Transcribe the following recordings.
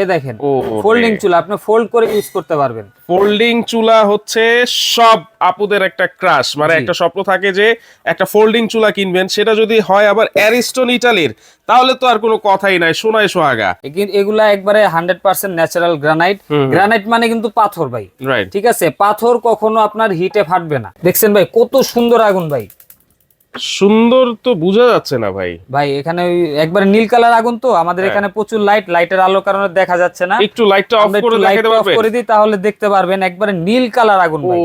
এই দেখেন ফোল্ডিং চুলা আপনি ফোল্ড করে ইউজ করতে পারবেন। ফোল্ডিং চুলা হচ্ছে সব আপুদের একটা ক্রাশ মানে একটা স্বপ্ন থাকে যে একটা ফোল্ডিং চুলা কিনবেন সেটা যদি হয় আবার অ্যারিস্টন ইটালির তাহলে তো আর কোনো কথাই নাই সোনায় সোহাগা। কিন্তু এগুলা একবারে hundred percent natural granite. Granite মানে কিন্তু পাথর ভাই। ঠিক আছে? পাথর কখনো আপনার হিটে ফাটবে না। দেখছেন ভাই কত সুন্দর আগুন ভাই। সুন্দর তো বোঝা যাচ্ছে না ভাই। ভাই এখানে একবার নীল কালার আগুন তো আমাদের হ্যাঁ। এখানে প্রচুর লাইট লাইটের আলো কারণে দেখা যাচ্ছে না। একটু লাইটটা অফ করে একটু লাইট দেখাতে অফ পারবেন? করে দিই তাহলে দেখতে পারবেন একবার নীল কালার আগুন ভাই।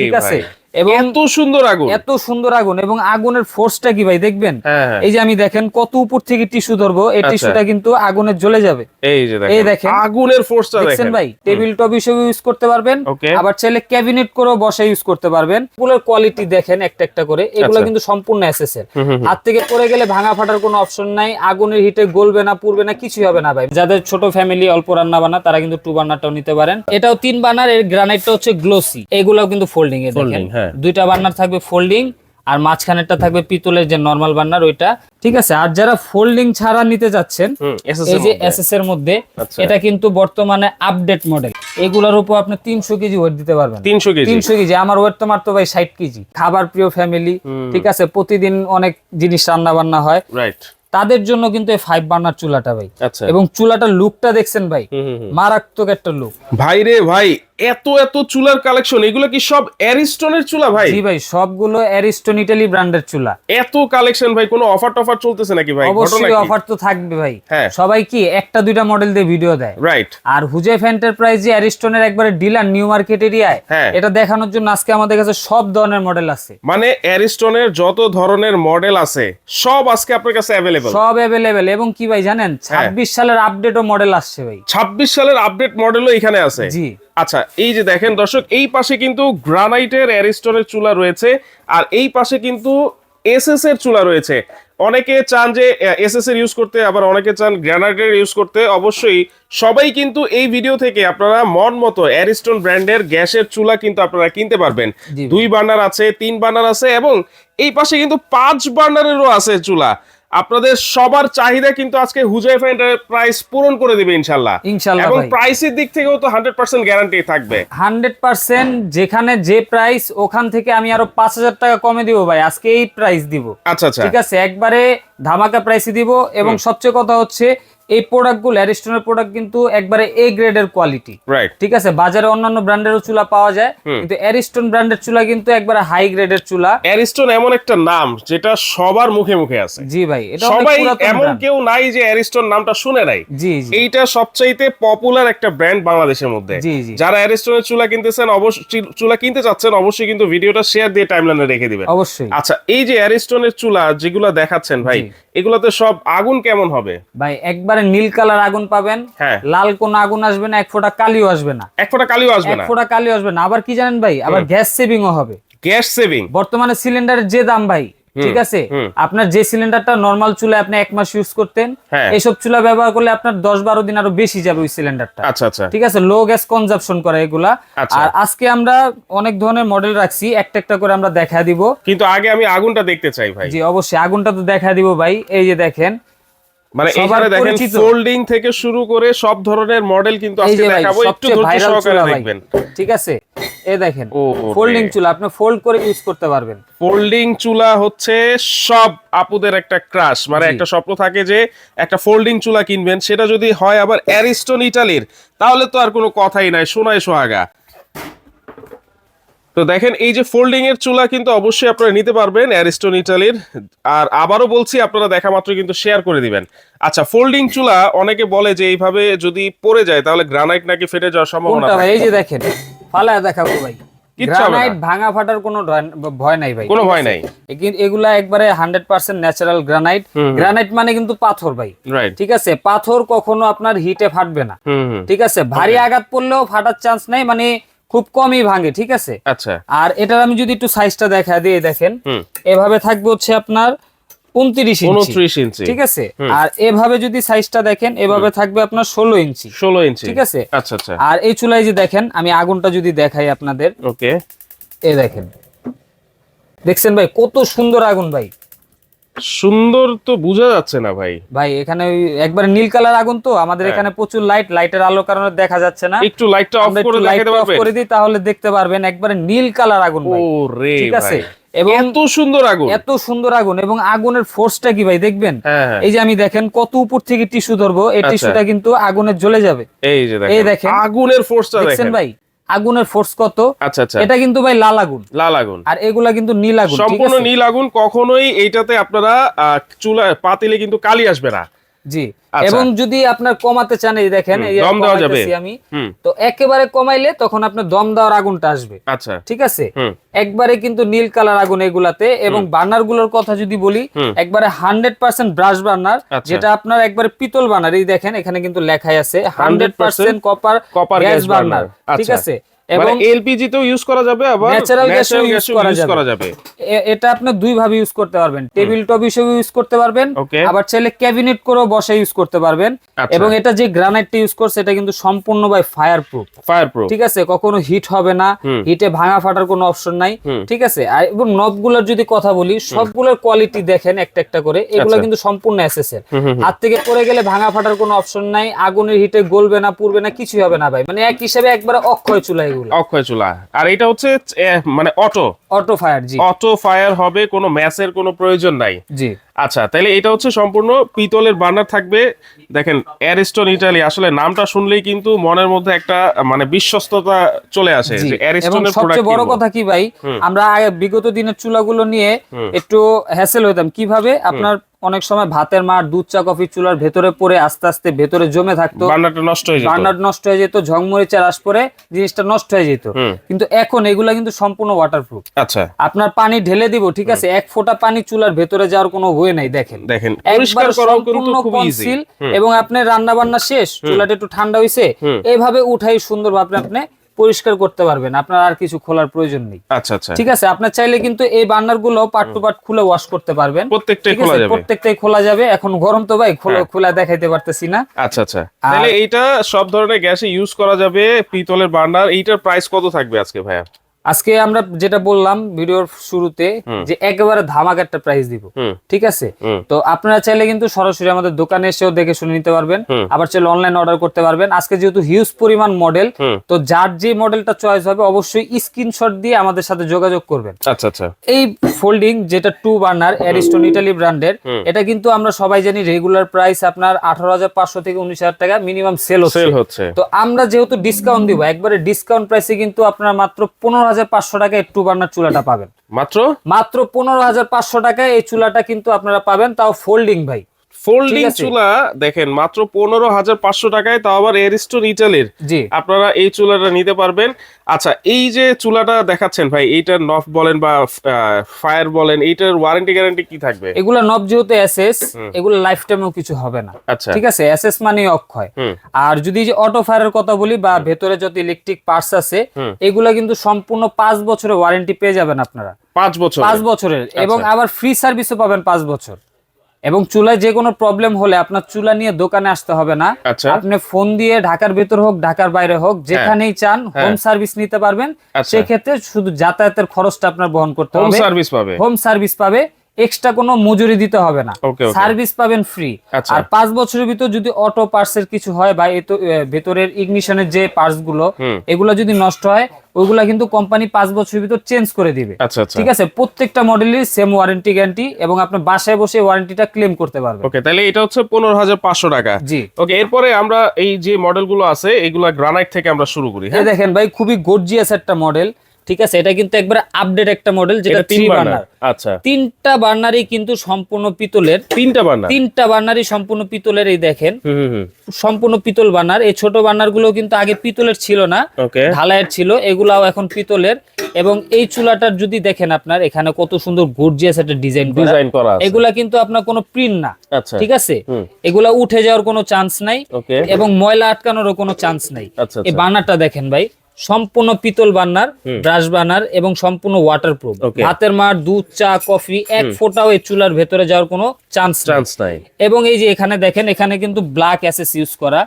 ঠিক আছে? এবং এত সুন্দর আগুন। এত সুন্দর আগুন এবং আগুনের ফোর্সটা কি ভাই দেখবেন? হ্যাঁ হ্যাঁ। এই যে আমি দেখেন কত উপর থেকে টিস্যু ধরবো এই আচ্ছা। টিস্যুটা কিন্তু আগুনে জ্বলে যাবে। এই যে এই দেখেন। আগুনের ফোর্সটা দেখেন। ভাই? টেবিল টপ হিসেবে ইউজ করতে পারবেন। আবার চাইলে ক্যাবিনেট করেও বসে ইউজ করতে পারবেন। এগুলোর কোয়ালিটি দেখেন একটা একটা করে। এগুলো আচ্ছা। কিন্তু সম্পূর্ণ এসএস এর হুম, হুম, হুম। হাত থেকে পড়ে গেলে ভাঙা ফাটার কোনো অপশন নাই। আগুনের হিটে গলবে না পুড়বে না কিছুই হবে না ভাই। যাদের ছোট ফ্যামিলি অল্প রান্না বান্না তারা কিন্তু টু বার্নারটাও নিতে পারেন। এটাও তিন বার্নার এর গ্রানাইটটা হচ্ছে গ্লোসি এগুলাও কিন্তু ফোল্ডিং এ দেখেন হ্যাঁ। দুইটা বার্নার থাকবে ফোল্ডিং আর মাঝখানেরটা থাকবে পিতলের যে নরমাল বার্নার ওইটা। ঠিক আছে? আর যারা ফোল্ডিং ছাড়া নিতে যাচ্ছেন হুম, এই এর যে মধ্যে। এসএস এর মধ্যে আচ্ছা। এটা কিন্তু বর্তমানে আপডেট মডেল এগুলোর উপর আপনি তিনশো কেজি ওয়েট দিতে পারবেন। 300 কেজি? তিনশো কেজি। আমার ওয়েট তো মাত্র ভাই ষাট কেজি। খাবার প্রিয় ফ্যামিলি ঠিক আছে? প্রতিদিন অনেক জিনিস রান্না বান্না হয়। রাইট তাদের জন্য কিন্তু এই ফাইভ বার্নার চুলাটা ভাই। আচ্ছা। এবং চুলাটার লুকটা দেখছেন ভাই। মারাত্মক একটা লুক ভাই রে ভাই এত এত চুলার কালেকশন এগুলো কি সব অ্যারিস্টনের চুলা ভাই? জি ভাই সবগুলো অ্যারিস্টন ইটালি ব্র্যান্ডের চুলা। এত কালেকশন ভাই কোনো অফার টফার চলতেছে নাকি ভাই? অবশ্যই অফার তো থাকবে ভাই। হ্যাঁ। সবাই কি একটা দুইটা মডেল দিয়ে ভিডিও দেয়? রাইট আর হুজে হুজেফ এন্টারপ্রাইজ যে অ্যারিস্টনের একবারে ডিলার নিউ মার্কেট এরিয়ায় হ্যাঁ। এটা দেখানোর জন্য আজকে আমাদের কাছে সব ধরনের মডেল আছে। মানে অ্যারিস্টনের যত ধরনের মডেল আছে সব আজকে আপনার কাছে অ্যাভেলেবল সব অ্যাভেলেবেল এবং কি ভাই জানেন হ্যাঁ। ছাব্বিশ সালের আপডেটও মডেল আসছে ভাই। 26 সালের আপডেট মডেলও এখানে আছে। জি। আচ্ছা এই যে দেখেন দর্শক এই পাশে কিন্তু গ্রানাইটের অ্যারিস্টনের চুলা রয়েছে আর এই পাশে কিন্তু এসএস এর চুলা রয়েছে। অনেকে চান যে এসএস এর ইউজ করতে আবার অনেকে চান গ্রানাইটের ইউজ করতে। অবশ্যই সবাই কিন্তু এই ভিডিও থেকে আপনারা মন মতো অ্যারিস্টন ব্র্যান্ডের গ্যাসের চুলা কিন্তু আপনারা কিনতে পারবেন। দুই বার্নার আছে তিন বার্নার আছে এবং এই পাশে কিন্তু পাঁচ বার্নারেরও আছে চুলা। আপনাদের সবার চাহিদা কিন্তু আজকে হুজাইফা প্রাইস পূরণ করে দেবে ইনশাল্লাহ ইনশাল্লাহ এবং প্রাইসের দিক থেকেও তো হান্ড্রেড পার্সেন্ট গ্যারান্টি থাকবে। হান্ড্রেড পার্সেন্ট যেখানে যে প্রাইস ওখান থেকে আমি আরও পাঁচ হাজার টাকা কমে দিব ভাই। আজকে এই প্রাইস দিব। আচ্ছা আচ্ছা। ঠিক আছে একবারে ধামাকা প্রাইসে দিব। এবং সবচেয়ে কথা হচ্ছে এই প্রোডাক্টগুলো অ্যারিস্টনের প্রোডাক্ট কিন্তু একবারে এ গ্রেডের কোয়ালিটি ঠিক আছে? বাজারে অন্যান্য ব্র্যান্ডেরও চুলা পাওয়া যায় কিন্তু অ্যারিস্টন ব্র্যান্ডের চুলা কিন্তু একবারে হাই গ্রেডের চুলা। অ্যারিস্টন এমন একটা নাম যেটা সবার মুখে মুখে আছে। জি ভাই এটা সবাই এমন কেউ নাই যে অ্যারিস্টন নামটা শুনে নাই। জি জি। এইটা সবচাইতে পপুলার একটা ব্র্যান্ড বাংলাদেশের মধ্যে। জি, জি। যারা অ্যারিস্টনের চুলা কিনতেছেন অবশ্যই চুলা কিনতে চাচ্ছেন অবশ্যই কিন্তু ভিডিওটা শেয়ার দিয়ে টাইমলাইনে রেখে দিবেন। অবশ্যই। আচ্ছা এই যে অ্যারিস্টনের চুলা যেগুলো দেখাচ্ছেন ভাই। এগুলাতে সব আগুন কেমন হবে? ভাই একবারে নীল কালার আগুন পাবেন হ্যাঁ। লাল কোন আগুন আসবে না এক ফোঁটা কালিও আসবে না। এক ফোঁটা কালিও আসবে না? এক ফোঁটা কালিও আসবে না। আবার কি জানেন ভাই আবার গ্যাস সেভিংও হবে। গ্যাস সেভিং বর্তমানে সিলিন্ডারের যে দাম ভাই ঠিক আছে? আপনার যে সিলিন্ডারটা নর্মাল চুলায় আপনি এক মাস ইউজ করতেন হ্যাঁ। এইসব চুলা ব্যবহার করলে আপনার দশ বারো দিন আরও বেশি যাবে ওই সিলিন্ডারটা আচ্ছা আচ্ছা। ঠিক আছে? লো গ্যাস কনজাপশন করে এগুলা। আচ্ছা। আর আজকে আমরা অনেক ধরনের মডেল রাখছি একটা একটা করে আমরা দেখা দিব। কিন্তু আগে আমি আগুনটা দেখতে চাই ভাই। জি অবশ্যই আগুনটা তো দেখা দিব ভাই। এই যে দেখেন মানে সবার এখানে দেখেন ফোল্ডিং থেকে শুরু করে সব ধরনের মডেল কিন্তু আজকে ভাই দেখাবো। একটু ধৈর্য সহকারে দেখবেন। ঠিক আছে? এই দেখেন ফোল্ডিং চুলা আপনি ফোল্ড করে ইউজ করতে পারবেন। ফোল্ডিং চুলা হচ্ছে সব আপুদের একটা ক্রাশ মানে একটা স্বপ্ন থাকে যে একটা ফোল্ডিং চুলা কিনবেন সেটা যদি হয় আবার অ্যারিস্টন ইটালির তাহলে তো আর কোনো কথাই নাই সোনায় সোহাগা। তো দেখেন এই যে ফোল্ডিং এর চুলা কিন্তু অবশ্যই আপনারা নিতে পারবেন অ্যারিস্টন ইটালির আর আবারও বলছি আপনারা দেখা মাত্র কিন্তু শেয়ার করে দিবেন। আচ্ছা ফোল্ডিং চুলা অনেকে বলে যে এইভাবে যদি পড়ে যায় তাহলে গ্রানাইট নাকি ফেটে যাওয়ার সম্ভাবনা এই যে দেখেন ফালায় দেখাবো ভাই। গ্রানাইট ভাঙা ফাটার কোনো ভয় নাই ভাই। কোনো ভয় নাই। এগুলা একবারে hundred percent natural granite. Granite মানে কিন্তু পাথর ভাই। ঠিক আছে? পাথর কখনো আপনার হিটে ফাটবে না। ঠিক আছে? ভারী আঘাত পড়লেও ফাটার চান্স নাই মানে খুব কমই ভাঙে ঠিক আছে? আচ্ছা। আর এটার আমি যদি একটু সাইজটা দেখা দিয়ে দেখেন। এভাবে থাকবে হচ্ছে আপনার উনত্রিশ উনত্রিশ ইঞ্চি। ঠিক আছে? আর এভাবে যদি সাইজটা দেখেন এভাবে থাকবে আপনার ষোলো ইঞ্চি। ষোলো ইঞ্চি। ঠিক আছে? আচ্ছা আচ্ছা। আর এই চুলায় যে দেখেন আমি আগুনটা যদি দেখাই আপনাদের। ওকে। এ দেখেন। দেখছেন ভাই কত সুন্দর আগুন ভাই। সুন্দর তো বোঝা যাচ্ছে না ভাই। ভাই এখানে একবারে নীল কালার আগুন তো আমাদের হ্যাঁ। এখানে প্রচুর লাইট লাইটের আলোর কারণে দেখা যাচ্ছে না। একটু লাইটটা অফ করে দেখাতে পারবেন? করে দিই তাহলে দেখতে পারবেন একবারে নীল কালার আগুন ভাই। ঠিক আছে? এবং এত সুন্দর আগুন। এত সুন্দর আগুন এবং আগুনের ফোর্সটা কি ভাই দেখবেন? হ্যাঁ হ্যাঁ। এই যে আমি দেখেন কত উপর থেকে টিস্যু ধরবো এই আচ্ছা। টিস্যুটা কিন্তু আগুনে জ্বলে যাবে। এই যে এই দেখেন। আগুনের ফোর্সটা দেখছেন দেখেন। ভাই? আগুনের ফোর্স কত? আচ্ছা আচ্ছা। এটা কিন্তু ভাই লাল আগুন। লাল আগুন। আর এগুলা কিন্তু নীল আগুন সম্পূর্ণ নীল আগুন কখনোই এইটাতে আপনারা চুলা পাতিলে কিন্তু কালি আসবে না। জি। আচ্ছা। এবং যদি আপনার কমাতে চান এই দেখেন দম দেওয়া যাবে। আমি তো একেবারে কমাইলে তখন আপনার দম দেওয়ার আগুনটা আসবে। আচ্ছা। ঠিক আছে? একবারে কিন্তু নীল কালার আগুন এগুলাতে এবং বার্নারগুলোর কথা যদি বলি একবারে হান্ড্রেড পার্সেন্ট ব্রাশ বার্নার আচ্ছা। যেটা আপনার একবারে পিতল বার্নার। এই দেখেন এখানে কিন্তু লেখাই আছে hundred 100% percent copper copper gas burner. ঠিক আচ্ছা। আছে? এবং এবং এলপিজি তেও ইউজ করা যাবে আবার use gas এও করা যাবে। এটা আপনি দুই ভাবে ইউজ করতে পারবেন। টেবিল টপ হিসেবে ইউজ করতে পারবেন আবার চাইলে ক্যাবিনেট করেও বসে ইউজ করতে পারবেন। আচ্ছা। এবং এটা যে গ্রানাইটটা ইউজ করছে এটা কিন্তু সম্পূর্ণ বাই ফায়ার প্রুফ ফায়ার প্রুফ ঠিক আছে? কখনো হিট হবে না। হিটে ভাঙা ফাটার কোনো অপশন নাই। ঠিক আছে? আর এবং নবগুলোর যদি কথা বলি সবগুলোর কোয়ালিটি দেখেন একটা একটা করে। এগুলো আচ্ছা। কিন্তু সম্পূর্ণ এসএস এর হুম, হুম, হুম। হাত থেকে পড়ে গেলে ভাঙা ফাটার কোনো অপশন নাই। আগুনের হিটে গলবে না পুড়বে না কিছুই হবে না ভাই। মানে এক হিসেবে একবারে অক্ষয় চুলা এগুলো অক্ষয় চুলা আর এটা হচ্ছে মানে অটো অটো ফায়ার জি। অটো ফায়ার হবে কোনো ম্যাচের কোনো প্রয়োজন নাই। জি। আচ্ছা তাহলে এটা হচ্ছে সম্পূর্ণ পিতলের বার্নার থাকবে। দেখেন অ্যারিস্টন ইটালি আসলে নামটা শুনলেই কিন্তু মনের মধ্যে একটা মানে বিশ্বস্ততা চলে আসে যে অ্যারিস্টনের সবচেয়ে বড় কথা কি ভাই? আমরা বিগত দিনের চুলাগুলো নিয়ে একটু হ্যাসেল হইতাম। কীভাবে? আপনার অনেক সময় ভাতের মার দুধ চা কফি চুলার ভেতরে পড়ে আস্তে আস্তে ভেতরে জমে থাকতো। বার্নারটা নষ্ট হয়ে যেত। বার্নার নষ্ট হয়ে যেত ঝংমরিচা রাস পরে জিনিসটা নষ্ট হয়ে যেত। কিন্তু এখন এগুলা কিন্তু সম্পূর্ণ ওয়াটারপ্রুফ আচ্ছা। আপনার পানি ঢেলে দিব ঠিক আছে? এক ফোঁটা পানি চুলার ভেতরে যাওয়ার কোনো ওয়ে নাই দেখেন। দেখেন একবার সম্পূর্ণ কনসিল এবং আপনার রান্না বান্না শেষ চুলাটা একটু ঠান্ডা হইছে। এইভাবে উঠাই সুন্দর ভাবে আপনি পরিষ্কার করতে পারবেন। আপনার আর কিছু খোলার প্রয়োজন নেই। আচ্ছা আচ্ছা। ঠিক আছে? আপনার চাইলে কিন্তু এই বার্নারগুলো পার্ট টু পার্ট খুলে ওয়াশ করতে পারবেন। প্রত্যেকটাই খোলা যাবে। প্রত্যেকটাই খোলা যাবে। এখন গরম তো ভাই খোলা হ্যাঁ। খোলা দেখাইতে পারতেছি না। আচ্ছা আচ্ছা। তাহলে এইটা সব ধরনের গ্যাসে ইউজ করা যাবে পিতলের বার্নার। এইটার প্রাইস কত থাকবে আজকে ভাইয়া? আজকে আমরা যেটা বললাম ভিডিওর শুরুতে যে একেবারে ধামাক একটা প্রাইস দিব ঠিক আছে? তো আপনারা চাইলে কিন্তু সরাসরি আমাদের দোকানে এসেও দেখে শুনে নিতে পারবেন। আবার চাইলে অনলাইন অর্ডার করতে পারবেন। আজকে যেহেতু হিউজ পরিমাণ মডেল তো যার যে মডেলটা চয়েস হবে অবশ্যই স্ক্রিনশট দিয়ে আমাদের সাথে যোগাযোগ করবেন। আচ্ছা আচ্ছা। এই ফোল্ডিং যেটা টু বার্নার অ্যারিস্টন ইটালি ব্র্যান্ডের এটা কিন্তু আমরা সবাই জানি রেগুলার প্রাইস আপনার আঠারো হাজার পাঁচশো থেকে উনিশ হাজার টাকা মিনিমাম সেল হচ্ছে। সেল হচ্ছে। তো আমরা যেহেতু ডিসকাউন্ট দিব একবারে ডিসকাউন্ট প্রাইসে কিন্তু আপনার মাত্র পনেরো হাজার পাঁচশো টাকায় টু বার্নার চুলাটা পাবেন। মাত্র? মাত্র পনেরো হাজার পাঁচশো টাকায় এই চুলাটা কিন্তু আপনারা পাবেন তাও ফোল্ডিং ভাই। ফোল্ডিং। চুলা দেখেন মাত্র পনেরো হাজার পাঁচশো টাকায় তাও আবার এরিস্টোন ইটালির আপনারা এই চুলাটা নিতে পারবেন। আচ্ছা এই যে চুলাটা দেখাচ্ছেন ভাই এইটার নফ বলেন বা ফায়ার বলেন এইটার ওয়ারেন্টি গ্যারান্টি কি থাকবে? এগুলা নব যেহেতু এসএস এগুলো লাইফ টাইমেও কিছু হবে না। আচ্ছা। ঠিক আছে এসএস মানে অক্ষয়। আর যদি যে অটো ফায়ারের কথা বলি বা ভেতরে যত ইলেকট্রিক পার্টস আছে এগুলা কিন্তু সম্পূর্ণ পাঁচ বছরের ওয়ারেন্টি পেয়ে যাবেন আপনারা। পাঁচ বছর পাঁচ বছরের। আচ্ছা। এবং আবার ফ্রি সার্ভিসও পাবেন পাঁচ বছর। এবং চুলায় যে কোনো প্রবলেম হলে আপনার চুলা নিয়ে দোকানে আসতে হবে না। আচ্ছা। আপনি ফোন দিয়ে ঢাকার ভেতর হোক ঢাকার বাইরে হোক যেখানেই চান হোম সার্ভিস নিতে পারবেন। আচ্ছা। সেক্ষেত্রে শুধু যাতায়াতের খরচটা আপনার বহন করতে হোম হবে। সার্ভিস পাবে। হোম সার্ভিস পাবে। এক্সট্রা কোনো মজুরি দিতে হবে না. সার্ভিস পাবেন ফ্রি আচ্ছা। আর পাঁচ বছরের ভিতর যদি অটো পার্টস এর কিছু হয় বা ভেতরের ইগনিশনের যে পার্টসগুলো। এগুলো যদি নষ্ট হয় ওইগুলা কিন্তু কোম্পানি পাঁচ বছরের ভিতর চেঞ্জ করে দিবে। আচ্ছা আচ্ছা। ঠিক আছে? প্রত্যেকটা মডেলের সেম ওয়ারেন্টি গ্যারান্টি এবং আপনি বাসায় বসে ওয়ারেন্টিটা ক্লেম করতে পারবেন। ওকে তাহলে এটা হচ্ছে পনেরো হাজার পাঁচশো টাকা। জি। ওকে এরপরে আমরা এই যে মডেলগুলো আছে এগুলা গ্রানাইট থেকে আমরা শুরু করি হ্যাঁ? দেখেন ভাই খুবই গর্জিয়াস একটা মডেল ঠিক আছে এটা কিন্তু একবারে আপডেট একটা মডেল যেটা তিন বার্নার। আচ্ছা। তিনটা বার্নারই কিন্তু সম্পূর্ণ পিতলের। তিনটা বার্নার? তিনটা বার্নারই সম্পূর্ণ পিতলের এই দেখেন সম্পূর্ণ পিতল বার্নার। এই ছোট বার্নারগুলো কিন্তু আগে পিতলের ছিল না ঢালাইয়ের ছিল এগুলাও এখন পিতলের। এবং এই চুলাটার যদি দেখেন আপনার এখানে কত সুন্দর গর্জিয়াস একটা ডিজাইন ডিজাইন করা এগুলা কিন্তু আপনার কোনো প্রিন্ট না আচ্ছা। ঠিক আছে? এগুলা উঠে যাওয়ার কোনো চান্স নাই এবং ময়লা আটকানোরও কোনো চান্স নাই। আচ্ছা এই আচ্ছা। বার্নারটা দেখেন ভাই সম্পূর্ণ পিতল বার্নার ব্রাশ বার্নার এবং সম্পূর্ণ ওয়াটার প্রুফ হাতের মার দুধ চা কফি এক ফোটাও এই চুলার ভেতরে যাওয়ার কোনো চান্স চান্স নাই। এবং এই যে এখানে দেখেন এখানে কিন্তু ব্ল্যাক অ্যাসেস ইউজ করা।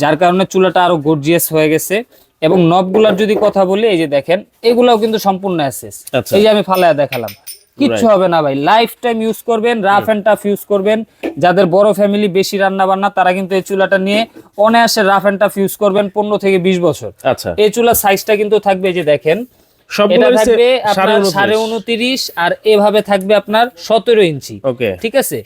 যার কারণে চুলাটা আরও গর্জিয়াস হয়ে গেছে। এবং নবগুলার যদি কথা বলি এই যে দেখেন এগুলাও কিন্তু সম্পূর্ণ অ্যাসেস আচ্ছা। এই যে আমি ফালায়া দেখালাম। কিচ্ছু হবে না ভাই। লাইফ টাইম ইউজ করবেন রাফ এন্ড টাফ ইউজ করবেন। যাদের বড় ফ্যামিলি বেশি রান্না বান্না তারা কিন্তু এই চুলাটা নিয়ে অনায়াসে রাফ এন্ড টাফ ইউজ করবেন পনেরো থেকে বিশ বছর। আচ্ছা। এই চুলার সাইজটা কিন্তু থাকবে যে দেখেন এটা থাকবে আপনার সাড়ে উনত্রিশ। আর এভাবে থাকবে আপনার সতেরো ইঞ্চি। ঠিক আছে?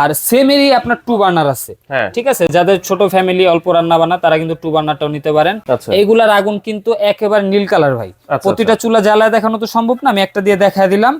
আর সেমেরই আপনার টু বার্নার আছে। হ্যাঁ। ঠিক আছে? যাদের ছোট ফ্যামিলি অল্প রান্না বান্না তারা কিন্তু টু বার্নারটাও নিতে পারেন। এগুলার আগুন কিন্তু একেবারে নীল কালার ভাই। আচ্ছা, প্রতিটা চুলা জ্বালায় দেখানো তো সম্ভব না আমি একটা দিয়ে দেখা দিলাম।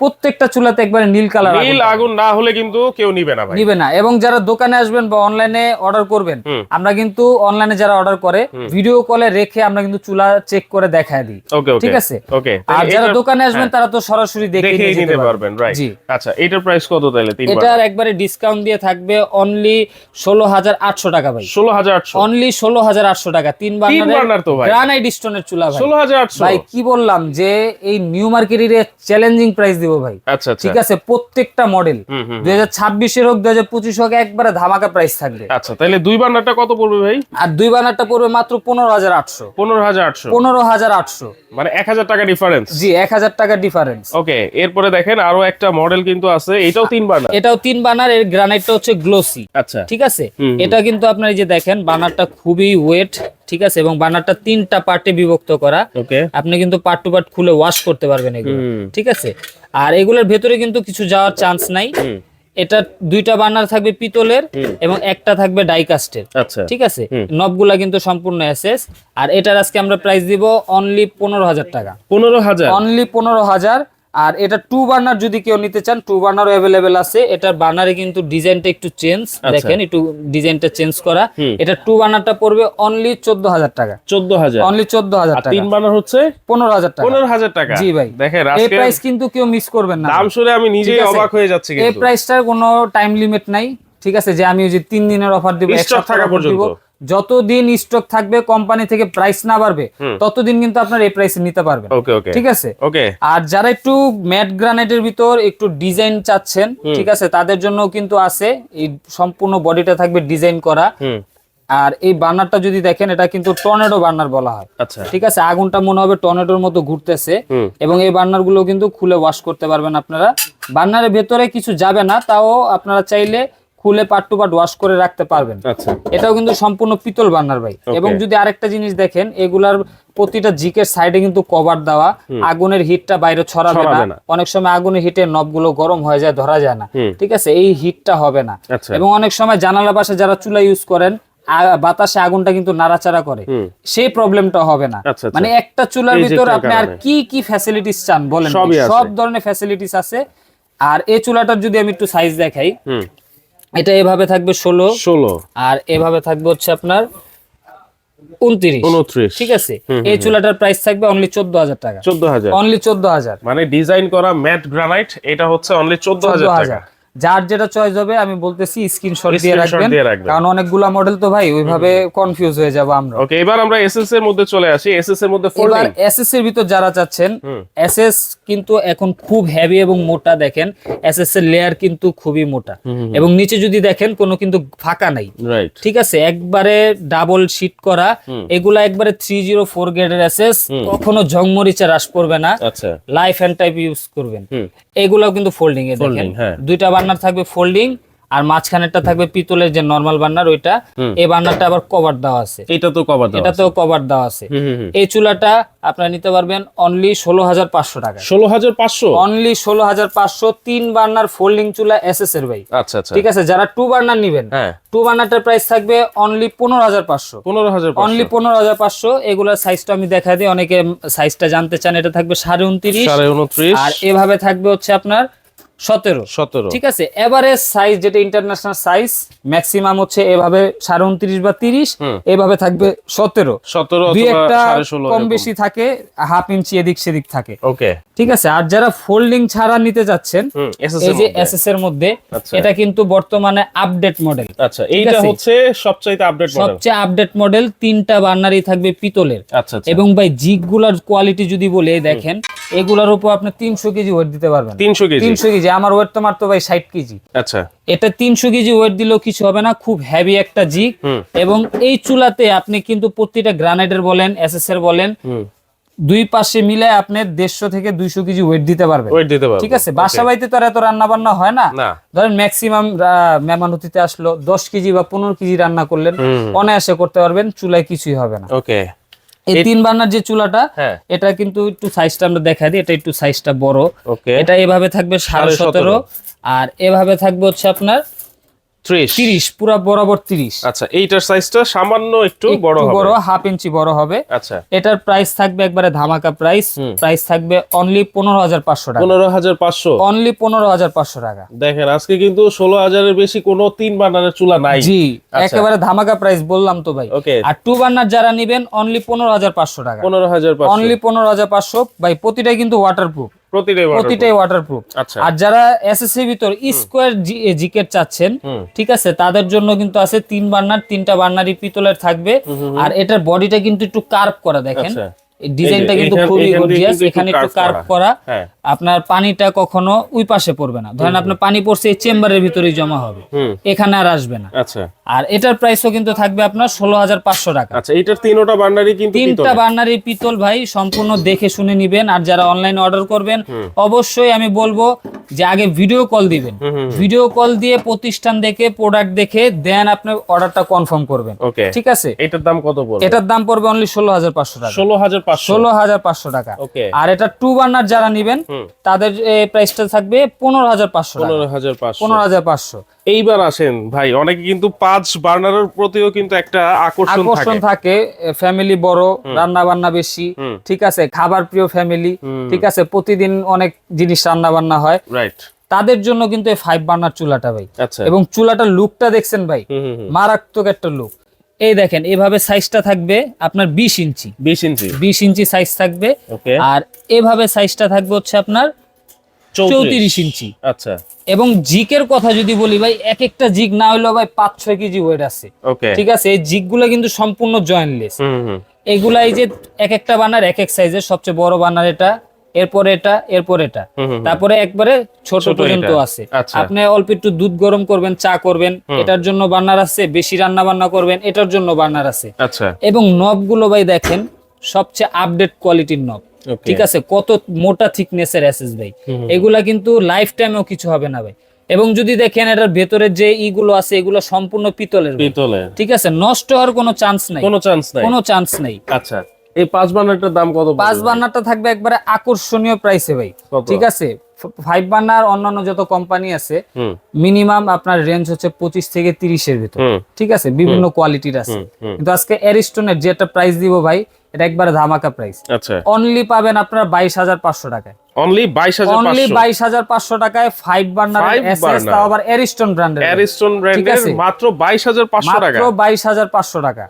প্রত্যেকটা চুলাতে একবারে নীল কালার নীল আগুন না হলে কিন্তু কেউ নিবে না ভাই। নিবে না। এবং যারা দোকানে আসবেন বা অনলাইনে অর্ডার করবেন আমরা কিন্তু অনলাইনে যারা অর্ডার করে ভিডিও কলে রেখে আমরা কিন্তু চুলা চেক করে দেখায় দিই। ঠিক আছে? ওকে আর যারা দোকানে আসবেন তারা তো সরাসরি দেখে হ্যাঁ। নিতে পারবেন। রাইট। আচ্ছা এটার প্রাইস কত তিন এটার একবারে ডিসকাউন্ট দিয়ে থাকবে অনলি ষোলো হাজার আটশো টাকা ভাই। ষোলো হাজার আটশো। অনলি ষোলো হাজার আটশো টাকা। তিন burner তো ভাই। গ্রানাইট স্টোনের চুলা ভাই। ষোলো হাজার আটশো। ভাই কি বললাম যে এই নিউ মার্কেটের চ্যালেঞ্জিং প্রাইস দিব ভাই। আচ্ছা আচ্ছা। ঠিক আছে প্রত্যেকটা মডেল দুই হাজার ছাব্বিশের হোক দুই হাজার পঁচিশ হোক একবারে ধামাকা প্রাইস থাকবে। আচ্ছা তাহলে দুই বান্নারটা কত পড়বে ভাই? আর দুই বানারটা পড়বে মাত্র পনেরো হাজার আটশো। পনেরো হাজার আটশো। পনেরো হাজার আটশো। মানে এক হাজার টাকা ডিফারেন্স জি এক হাজার টাকা ডিফারেন্স ওকে এরপরে দেখেন আরও একটা মডেল কিন্তু আছে এটাও তিন বান্নার। এটাও তিন বানার এর গ্রানাইটটা হচ্ছে গ্লোসি আচ্ছা। ঠিক আছে? এটা কিন্তু আপনার এই যে দেখেন বানারটা খুবই ওয়েট ঠিক আছে? এবং বানারটা তিনটা পার্টে বিভক্ত করা। ওকে। আপনি কিন্তু পার্ট টু পার্ট খুলে ওয়াশ করতে পারবেন এগুলো। ঠিক আছে? আর এগুলোর ভেতরে কিন্তু কিছু যাওয়ার চান্স নাই। এটা দুইটা বার্নার থাকবে পিতলের এবং একটা থাকবে ডাইকাস্টের আচ্ছা। ঠিক আছে। নবগুলা কিন্তু সম্পূর্ণ এসএস আর এটার আজকে আমরা প্রাইস দিব অনলি পনেরো হাজার টাকা। পনেরো হাজার? অনলি পনেরো হাজার। আর এটা টু বার্নার যদি কেউ নিতে চান টু বার্নারও অ্যাভেলেবেল আছে। এটার বার্নারে কিন্তু ডিজাইনটা একটু চেঞ্জ দেখেন একটু ডিজাইনটা চেঞ্জ করা। আচ্ছা। এটা টু বার্নারটা পড়বে অনলি চোদ্দ হাজার টাকা। চোদ্দ হাজার অনলি চোদ্দ হাজার আর টাকা। তিন বান্নার হচ্ছে পনেরো হাজার টাকা। পনেরো হাজার টাকা। জি ভাই। দেখেন এই প্রাইস কিন্তু কেউ মিস করবেন না। দাম শুনে আমি নিজেই অবাক হয়ে যাচ্ছি এই প্রাইসটার কোনো টাইম লিমিট নাই। ঠিক আছে? যে আমি ওই যে তিন দিনের অফার দিব এক সপ্তাহ থাকা পর্যন্ত। যতদিন স্টক থাকবে কোম্পানি থেকে প্রাইস না বাড়বে ততদিন কিন্তু আপনার এই প্রাইসে নিতে পারবেন। ঠিক আছে? আর যারা একটু ম্যাট গ্রানাইটের ভিতর একটু ডিজাইন চাচ্ছেন ঠিক আছে তাদের জন্য কিন্তু আছে এই সম্পূর্ণ বডিটা থাকবে ডিজাইন করা। আর এই বার্নারটা যদি দেখেন এটা কিন্তু টর্নেডো বার্নার বলা হয়। আচ্ছা। ঠিক আছে? আগুনটা মনে হবে টর্নেডোর মতো ঘুরতেছে। এবং এই বার্নারগুলো কিন্তু খুলে ওয়াশ করতে পারবেন আপনারা। বার্নারের ভেতরে কিছু যাবে না তাও আপনারা চাইলে খুলে পার্ট টু পার্ট ওয়াশ করে রাখতে পারবেন। আচ্ছা। এটাও কিন্তু সম্পূর্ণ পিতল বার্নার ভাই। এবং যদি আরেকটা জিনিস দেখেন এগুলার প্রতিটা জিকের সাইডে কিন্তু কভার দেওয়া আগুনের হিটটা বাইরে ছড়াবে না। অনেক সময় আগুনের হিটে নবগুলো গরম হয়ে যায় ধরা যায় না। ঠিক আছে? এই হিটটা হবে না। আচ্ছা। এবং অনেক সময় জানালা পাশে যারা চুলা ইউজ করেন বাতাসে আগুনটা কিন্তু নাড়াচাড়া করে। সেই প্রবলেমটা হবে না। আচ্ছা। মানে একটা চুলার ভিতর আপনি আর কি কি ফ্যাসিলিটিস চান বলেন। সব ধরনের ফ্যাসিলিটিস আছে। আর এই চুলাটার যদি আমি একটু সাইজ দেখাই এটা এভাবে থাকবে ষোলো। ষোলো। আর এভাবে থাকবে হচ্ছে আপনার উনত্রিশ। উনত্রিশ। ঠিক আছে? এই চুলাটার প্রাইস থাকবে অনলি চোদ্দ হাজার টাকা। চোদ্দ হাজার। অনলি চোদ্দ হাজার। মানে ডিজাইন করা ম্যাট গ্রানাইট এটা হচ্ছে অনলি চোদ্দ হাজার হাজার টাকা। যার যেটা চয়েস হবে আমি বলতেছি স্ক্রিনশট দিয়ে রাখবেন। কারণ অনেকগুলা মডেল তো ভাই ওইভাবে কনফিউজ হয়ে যাব আমরা। ওকে এবার আমরা এসএস এর মধ্যে চলে আসি। এসএস এর মধ্যে ফোল্ডিং এবার এসএস এর ভিতর যারা চাচ্ছেন এসএস কিন্তু এখন খুব হেভি এবং মোটা দেখেন। এসএস এর লেয়ার কিন্তু খুবই মোটা। এবং নিচে যদি দেখেন কোনো কিন্তু ফাঁকা নাই। রাইট ঠিক আছে? একবারে ডাবল শিট করা। এগুলা একবারে থ্রি জিরো ফোর গ্রেডের এসএস কখনো ঝংমরিচে হ্রাস পড়বে না। আচ্ছা। লাইফ হ্যান্ড টাইপ ইউজ করবেন। এগুলাও কিন্তু ফোল্ডিং এ দেখেন। হ্যাঁ। দুইটা বার্নার থাকবে ফোল্ডিং আর মাঝখানেরটা থাকবে পিতলের যে নরমাল বার্নার ওইটা এই বার্নারটা আবার কভার দেওয়া আছে। এটা তো কভার দাও এটাতেও কভার দেওয়া আছে। এই চুলাটা আপনারা নিতে পারবেন অনলি ষোলো হাজার পাঁচশো টাকা ষোলো হাজার পাঁচশো? অনলি ষোলো হাজার পাঁচশো তিন বার্নার ফোল্ডিং চুলা এসএস এর ভাই। আচ্ছা আচ্ছা। ঠিক আছে যারা টু বার্নার নিবেন হ্যাঁ। টু বার্নারটার প্রাইস থাকবে অনলি পনেরো হাজার পাঁচশো। পনেরো হাজার অনলি পনেরো হাজার পাঁচশো এগুলোর সাইজটা আমি দেখা দিই অনেকে সাইজটা জানতে চান এটা থাকবে সাড়ে উনত্রিশ। সাড়ে উনত্রিশ। আর এভাবে থাকবে হচ্ছে আপনার সতেরো। সতেরো। ঠিক আছে? এভারেজ সাইজ যেটা ইন্টারন্যাশনাল সাইজ ম্যাক্সিমাম হচ্ছে এভাবে সাড়ে উনত্রিশ বা তিরিশ এভাবে থাকবে সতেরো। সতেরো দুই অথবা একটা সাড়ে ষোলো কম বেশি থাকে হাফ ইঞ্চি এদিক সেদিক থাকে। ওকে ঠিক আছে? আর যারা ফোল্ডিং ছাড়া নিতে যাচ্ছেন এই যে এসএস এর মধ্যে আচ্ছা। এটা কিন্তু বর্তমানে আপডেট মডেল আচ্ছা এইটা হচ্ছে সবচাইতে আপডেট মডেল সবচেয়ে আপডেট মডেল তিনটা বার্নারই থাকবে পিতলের। আচ্ছা আচ্ছা। এবং ভাই জিগগুলার কোয়ালিটি যদি বলে দেখেন এগুলার উপর আপনি তিনশো কেজি ওয়েট দিতে পারবেন। তিনশো কেজি। তিনশো কেজি। আমার ওয়েট তোমার তো ভাই ষাট কেজি। আচ্ছা। এটা তিনশো কেজি ওয়েট দিলেও কিছু হবে না খুব হেভি একটা জিগ এবং এই চুলাতে আপনি কিন্তু প্রতিটা গ্রানাইটের বলেন এসএস এর বলেন দুই পাশে মিলে আপনি দেড়শো থেকে দুইশো কেজি ওয়েট দিতে পারবেন। ওয়েট দিতে পারব। ঠিক আছে? বাসা বাড়িতে তো আর এত রান্না বান্না হয় না। ধরেন ম্যাক্সিমাম মেহমান অতিথি আসলো দশ কেজি বা পনেরো কেজি রান্না করলেন অনায়াসে করতে পারবেন চুলায় কিছুই হবে না। ওকে এই তিন বার্নার যে চুলাটা হ্যাঁ। এটা কিন্তু একটু সাইজটা আমরা দেখা দিই এটা একটু সাইজটা বড়। ওকে। এটা এভাবে থাকবে সাড়ে সতেরো। আর এভাবে থাকবে হচ্ছে আপনার পুরা বরাবর আচ্ছা এইটার সাইজটা সামান্য একটু বড় হবে। বড় হাফ ইঞ্চি বড় হবে। আচ্ছা। এটার প্রাইস থাকবে একবারে ধামাকা প্রাইস প্রাইস থাকবে অনলি টাকা। অনলি দেখেন আজকে কিন্তু ষোলো হাজারের বেশি কোনো তিন চুলা নাই। জি আচ্ছা। একেবারে ধামাকা প্রাইস বললাম তো ভাই। ওকে। আর টু বার্নার যারা নিবেন অনলি পনেরো হাজার পাঁচশো টাকা। পনেরো অনলি পনেরো হাজার পাঁচশো। ভাই প্রতিটাই কিন্তু ওয়াটারপ্রুফ প্রতিটাই ওয়াটারপ্রুফ আচ্ছা। আর যারা এসএসসি ভিতর স্কোয়ার জিকেট চাচ্ছেন ঠিক আছে তাদের জন্য কিন্তু আছে তিন বার্নার তিনটা বার্নারই পিতলের থাকবে। আর এটার বডিটা কিন্তু একটু কার্ভ করা দেখেন। আচ্ছা। ডিজাইনটা কিন্তু খুবই গর্জিয়াস এখানে একটু কার্ভ করা। হ্যাঁ। আপনার পানিটা কখনো ওই পাশে পড়বে না। ধরেন আপনার পানি পড়ছে এই চেম্বারের ভিতরেই জমা হবে। এখানে আর আসবে না। আচ্ছা। আর এটার প্রাইসও কিন্তু থাকবে আপনার ষোলো হাজার পাঁচশো টাকা। আচ্ছা এইটার তিনোটা বান্ডারই কিন্তু তিনটা। বার্নারি পিতল ভাই সম্পূর্ণ দেখে শুনে নিবেন। আর যারা অনলাইনে অর্ডার করবেন অবশ্যই আমি বলব যে আগে ভিডিও কল দিবেন। ভিডিও কল দিয়ে প্রতিষ্ঠান দেখে প্রোডাক্ট দেখে দেন আপনি অর্ডারটা কনফার্ম করবেন। ঠিক আছে? এটার দাম কত পড়বে? এটার দাম পড়বে অনলি ষোলো হাজার পাঁচশো টাকা। ষোলো হাজার ষোলো হাজার পাঁচশো টাকা। আর এটা টু বার্নার যারা নিবেন তাদের প্রাইসটা থাকবে পনেরো হাজার পাঁচশো পনেরো হাজার পাঁচশো। পনেরো হাজার পাঁচশো। এইবার আসেন ভাই অনেকে কিন্তু পাঁচ বার্নারের প্রতিও কিন্তু একটা আকর্ষণ আকর্ষণ থাকে ফ্যামিলি বড় রান্না বান্না বেশি ঠিক আছে খাবার প্রিয় ফ্যামিলি ঠিক আছে প্রতিদিন অনেক জিনিস রান্না বান্না হয়। রাইট তাদের জন্য কিন্তু এই ফাইভ বার্নার চুলাটা ভাই। আচ্ছা। এবং চুলাটার লুকটা দেখছেন ভাই মারাত্মক একটা লুক এই দেখেন এভাবে সাইজটা থাকবে আপনার বিশ ইঞ্চি। বিশ ইঞ্চি। বিশ ইঞ্চি সাইজ থাকবে। আর এভাবে সাইজটা থাকবে হচ্ছে আপনার চৌত্রিশ। ইঞ্চি। আচ্ছা। এবং জিকের কথা যদি বলি ভাই এক একটা জিগ না হইলেও ভাই পাঁচ ছয় কেজি ওয়েট আছে। ঠিক আছে? এই জিগগুলো কিন্তু সম্পূর্ণ জয়েন্টলেস হুম হুম। এগুলা এই যে এক একটা বানার এক এক সাইজের সবচেয়ে বড় বানার এটা। এরপরে এটা এরপর এটা। তারপরে একবারে ছোট ছোট পর্যন্ত আছে। আচ্ছা। আপনি অল্প একটু দুধ গরম করবেন চা করবেন এটার জন্য বার্নার আছে বেশি রান্না বান্না করবেন এটার জন্য বার্নার আছে। আচ্ছা। এবং নবগুলো ভাই দেখেন সবচেয়ে আপডেট কোয়ালিটির নব। ঠিক আছে? কত মোটা থিকনেসের অ্যাসেস ভাই। এগুলা কিন্তু লাইফ টাইমেও কিছু হবে না ভাই। এবং যদি দেখেন এটার ভেতরের যে ইগুলো আছে এগুলো সম্পূর্ণ পিতলের। পিতলের। ঠিক আছে? নষ্ট হওয়ার কোনো চান্স নাই। কোনো চান্স নাই। কোনো চান্স নেই। আচ্ছা। এই পাঁচ বার্নারটার দাম কত? পাঁচ বার্নারটা থাকবে একবারে আকর্ষণীয় প্রাইসে ভাই। ঠিক আছে? ফাইভ বার্নার অন্যান্য যত কোম্পানি আছে মিনিমাম আপনার রেঞ্জ হচ্ছে পঁচিশ থেকে তিরিশের ভিতর। ঠিক আছে? বিভিন্ন কোয়ালিটির আছে। কিন্তু আজকে এরিস্টোনের যে একটা প্রাইস দিব ভাই এটা একবারে ধামাকা প্রাইস আচ্ছা। অনলি পাবেন আপনার বাইশ হাজার পাঁচশো টাকায়। অনলি টাকায় ফাইভ বার্নার এসএস তাও আবার এরিস্টোন ব্র্যান্ডের অ্যারিস্টন ব্র্যান্ডের মাত্র বাইশ হাজার পাঁচশো টাকা। মাত্র বাইশ হাজার পাঁচশো টাকা।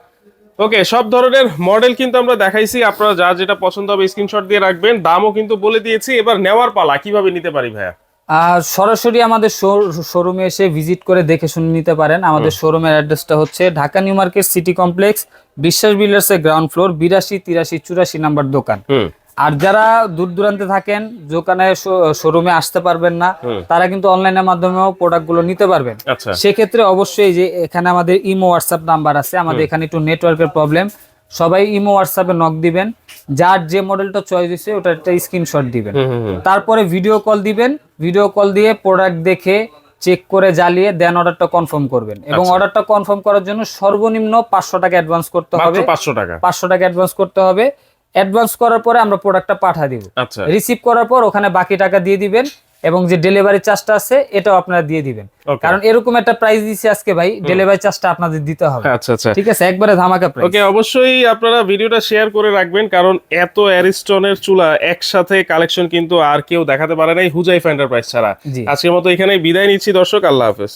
ওকে সব ধরনের মডেল কিন্তু আমরা দেখাইছি। আপনারা যা যেটা পছন্দ হবে স্ক্রিনশট দিয়ে রাখবেন। দামও কিন্তু বলে দিয়েছি। এবার নেওয়ার পালা কীভাবে নিতে পারি ভাইয়া? আর সরাসরি আমাদের শোরুমে এসে ভিজিট করে দেখে শুনে নিতে পারেন। আমাদের শোরুমের অ্যাড্রেসটা হচ্ছে Dhaka new market city complex Biswas builders এর গ্রাউন্ড ফ্লোর বিরাশি তিরাশি চুরাশি নাম্বার দোকান। আর যারা দূর দূরান্তে থাকেন দোকানে শোরুমে আসতে পারবেন না তারা কিন্তু অনলাইনের মাধ্যমেও প্রোডাক্টগুলো নিতে পারবেন। আচ্ছা। সেক্ষেত্রে অবশ্যই যে এখানে আমাদের ইমো হোয়াটসঅ্যাপ নাম্বার আছে আমাদের এখানে একটু নেটওয়ার্কের প্রবলেম সবাই ইমো হোয়াটসঅ্যাপে নক দিবেন যার যে মডেলটা চয়েস হয়েছে ওটা একটা স্ক্রিনশট দিবেন। তারপরে ভিডিও কল দিবেন ভিডিও কল দিয়ে প্রোডাক্ট দেখে চেক করে জ্বালিয়ে দেন অর্ডারটা কনফার্ম করবেন। এবং আচ্ছা। অর্ডারটা কনফার্ম করার জন্য সর্বনিম্ন পাঁচশো টাকা অ্যাডভান্স করতে হবে। পাঁচশো টাকা। পাঁচশো টাকা অ্যাডভান্স করতে হবে। অ্যাডভান্স করার পরে আমরা প্রোডাক্টটা পাঠিয়ে দিব। আচ্ছা। রিসিভ করার পর ওখানে বাকি টাকা দিয়ে দিবেন এবং যে ডেলিভারি চার্জটা আছে এটাও আপনারা দিয়ে দিবেন। কারণ এরকম একটা প্রাইস দিচ্ছি আজকে ভাই ডেলিভারি চার্জটা আপনাদের দিতে হবে। আচ্ছা আচ্ছা। ঠিক আছে? একবারে ধামাকা প্রাইস ওকে অবশ্যই আপনারা ভিডিওটা শেয়ার করে রাখবেন কারণ এত অ্যারিস্টনের চুলা একসাথে কালেকশন কিন্তু আর কেউ দেখাতে পারে নাই হুজাইফ এন্টারপ্রাইজ ছাড়া। আজকের মতো এখানে বিদায় নিচ্ছি দর্শক আল্লাহ হাফেজ।